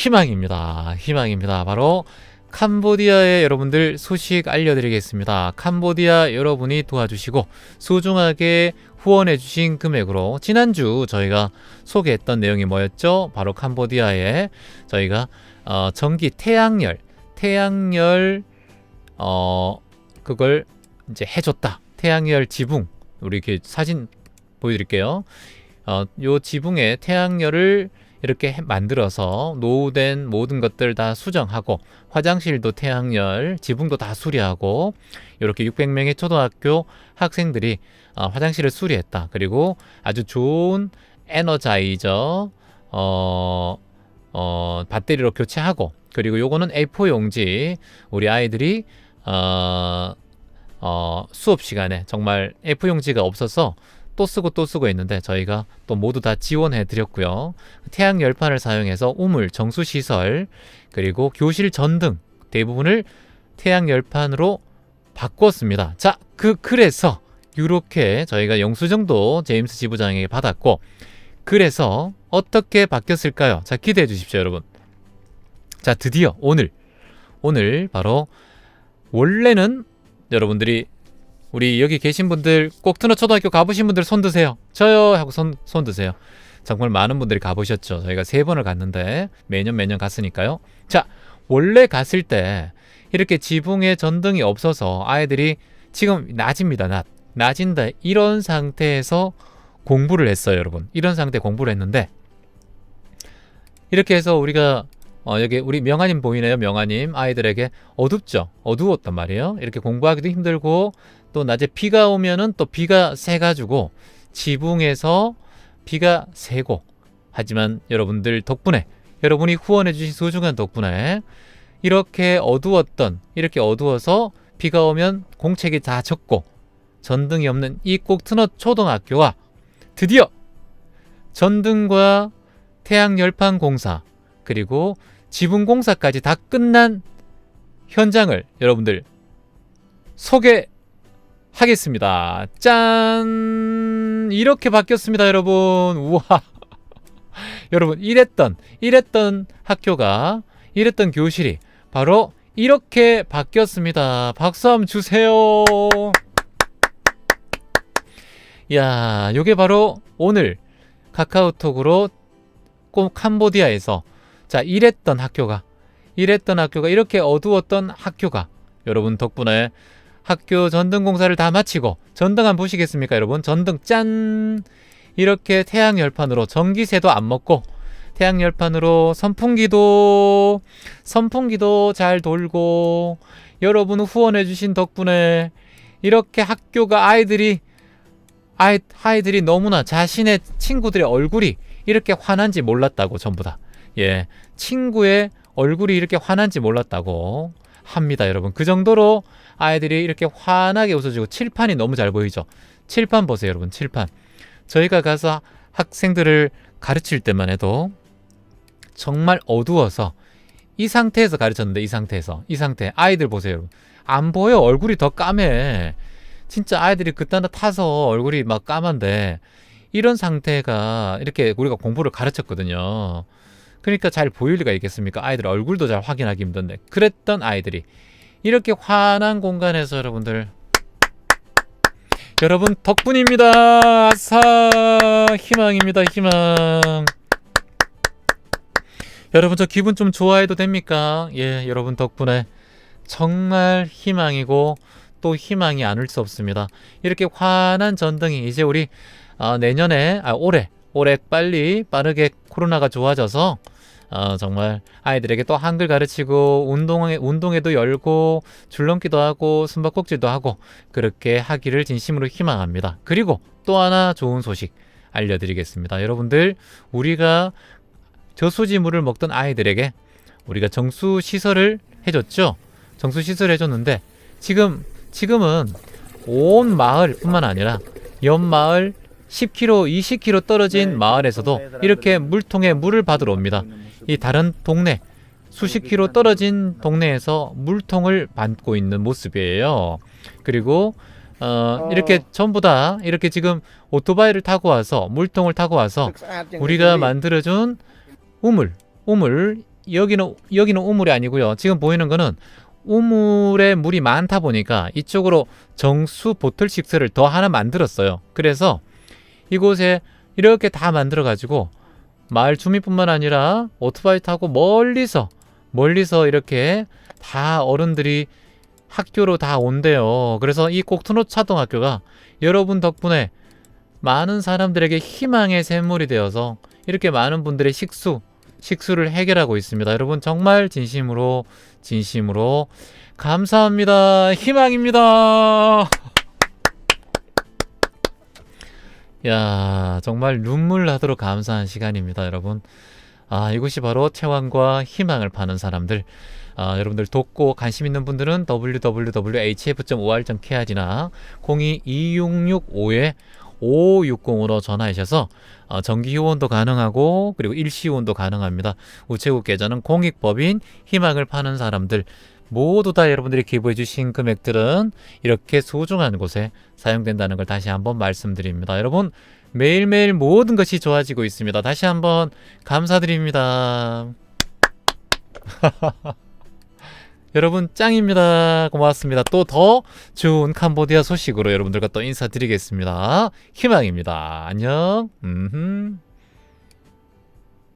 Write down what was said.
희망입니다. 희망입니다. 바로 캄보디아의 여러분들 소식 알려드리겠습니다. 캄보디아 여러분이 도와주시고 소중하게 후원해주신 금액으로 지난주 저희가 소개했던 내용이 뭐였죠? 바로 캄보디아에 저희가 어, 전기 태양열, 태양열 어 그걸 이제 해줬다. 태양열 지붕 우리 이렇게 사진 보여드릴게요. 어, 요 지붕에 태양열을 이렇게 해- 만들어서 노후된 모든 것들 다 수정하고 화장실도 태양열, 지붕도 다 수리하고 이렇게 600명의 초등학교 학생들이 어, 화장실을 수리했다. 그리고 아주 좋은 에너자이저 어, 어, 배터리로 교체하고 그리고 요거는 A4 용지 우리 아이들이 어, 어, 수업 시간에 정말 A4 용지가 없어서 또 쓰고 또 쓰고 있는데 저희가 또 모두 다 지원해 드렸고요. 태양 열판을 사용해서 우물, 정수 시설 그리고 교실 전등 대부분을 태양 열판으로 바꿨습니다. 자, 그 그래서 이렇게 저희가 영수증도 제임스 지부장에게 받았고 그래서 어떻게 바뀌었을까요? 자, 기대해 주십시오, 여러분. 자, 드디어 오늘 오늘 바로 원래는 여러분들이 우리 여기 계신 분들 꼭 트너 초등학교 가보신 분들 손 드세요. 저요 하고 손, 손 드세요. 정말 많은 분들이 가보셨죠. 저희가 세 번을 갔는데 매년 매년 갔으니까요. 자, 원래 갔을 때 이렇게 지붕에 전등이 없어서 아이들이 지금 낮입니다. 낮. 낮인다. 이런 상태에서 공부를 했어요, 여러분. 이런 상태 공부를 했는데 이렇게 해서 우리가 어, 여기 우리 명아님 보이네요, 명아님. 아이들에게 어둡죠? 어두웠단 말이에요. 이렇게 공부하기도 힘들고 또 낮에 비가 오면은 또 비가 새가지고 지붕에서 비가 새고 하지만 여러분들 덕분에 여러분이 후원해주신 소중한 덕분에 이렇게 어두웠던 이렇게 어두워서 비가 오면 공책이 다 젖고 전등이 없는 이 꼭트너 초등학교와 드디어 전등과 태양 열판 공사 그리고 지붕 공사까지 다 끝난 현장을 여러분들 소개 하겠습니다. 짠! 이렇게 바뀌었습니다, 여러분. 우와. 여러분, 이랬던, 이랬던 학교가, 이랬던 교실이 바로 이렇게 바뀌었습니다. 박수 한번 주세요. 야, 요게 바로 오늘 카카오톡으로 꼭 캄보디아에서 자, 이랬던 학교가, 이랬던 학교가, 이렇게 어두웠던 학교가 여러분 덕분에 학교 전등 공사를 다 마치고 전등 한번 보시겠습니까, 여러분? 전등 짠! 이렇게 태양 열판으로 전기세도 안 먹고 태양 열판으로 선풍기도 선풍기도 잘 돌고 여러분 후원해 주신 덕분에 이렇게 학교가 아이들이 아이, 아이들이 너무나 자신의 친구들의 얼굴이 이렇게 환한지 몰랐다고 전부 다. 예. 친구의 얼굴이 이렇게 환한지 몰랐다고 합니다, 여러분. 그 정도로 아이들이 이렇게 환하게 웃어주고 칠판이 너무 잘 보이죠. 칠판 보세요, 여러분. 칠판. 저희가 가서 학생들을 가르칠 때만 해도 정말 어두워서 이 상태에서 가르쳤는데 이 상태에서 이 상태 아이들 보세요, 여러분. 안 보여. 얼굴이 더 까매. 진짜 아이들이 데 타서 얼굴이 막 까만데 이런 상태가 이렇게 우리가 공부를 가르쳤거든요. 그러니까 잘 보일 리가 있겠습니까? 아이들 얼굴도 잘 확인하기 힘든데 그랬던 아이들이 이렇게 환한 공간에서 여러분들 여러분 덕분입니다. 아사 희망입니다. 희망. 여러분 저 기분 좀 좋아해도 됩니까? 예, 여러분 덕분에 정말 희망이고 또 희망이 않을 수 없습니다. 이렇게 환한 전등이 이제 우리 어, 내년에 아 올해 올해 빨리 빠르게 코로나가 좋아져서 어, 정말 아이들에게 또 한글 가르치고 운동에 운동회도 열고 줄넘기도 하고 숨바꼭질도 하고 그렇게 하기를 진심으로 희망합니다. 그리고 또 하나 좋은 소식 알려드리겠습니다. 여러분들 우리가 저수지물을 먹던 아이들에게 우리가 정수 시설을 해줬죠. 정수 시설을 해줬는데 지금 지금은 온 마을뿐만 아니라 옆 마을 10km, 20km 떨어진 마을에서도 이렇게 물통에 물을 받으러 옵니다. 이 다른 동네 수십 킬로 떨어진 동네에서 물통을 받고 있는 모습이에요. 그리고 어, 이렇게 전부 다 이렇게 지금 오토바이를 타고 와서 물통을 타고 와서 우리가 만들어준 우물, 우물 여기는 여기는 우물이 아니고요. 지금 보이는 거는 우물에 물이 많다 보니까 이쪽으로 정수 보틀 식스를 더 하나 만들었어요. 그래서 이곳에 이렇게 다 만들어 가지고 마을 주민뿐만 아니라 오토바이 타고 멀리서 멀리서 이렇게 다 어른들이 학교로 다 온대요. 그래서 이 꼭투노 차동학교가 여러분 덕분에 많은 사람들에게 희망의 샘물이 되어서 이렇게 많은 분들의 식수, 식수를 해결하고 있습니다. 여러분 정말 진심으로 진심으로 감사합니다. 희망입니다. 야, 정말 눈물 나도록 감사한 시간입니다, 여러분. 아, 이곳이 바로 채왕과 희망을 파는 사람들. 아, 여러분들 돕고 관심 있는 분들은 www.hf.or.kr이나 022665에 5560으로 전화하셔서 어, 정기 후원도 가능하고 그리고 일시 후원도 가능합니다. 우체국 계좌는 공익법인 희망을 파는 사람들 모두 다 여러분들이 기부해 주신 금액들은 이렇게 소중한 곳에 사용된다는 걸 다시 한번 말씀드립니다. 여러분 매일매일 모든 것이 좋아지고 있습니다. 다시 한번 감사드립니다. 여러분 짱입니다. 고맙습니다. 또 더 좋은 캄보디아 소식으로 여러분들과 또 인사드리겠습니다. 희망입니다. 안녕. 음흠.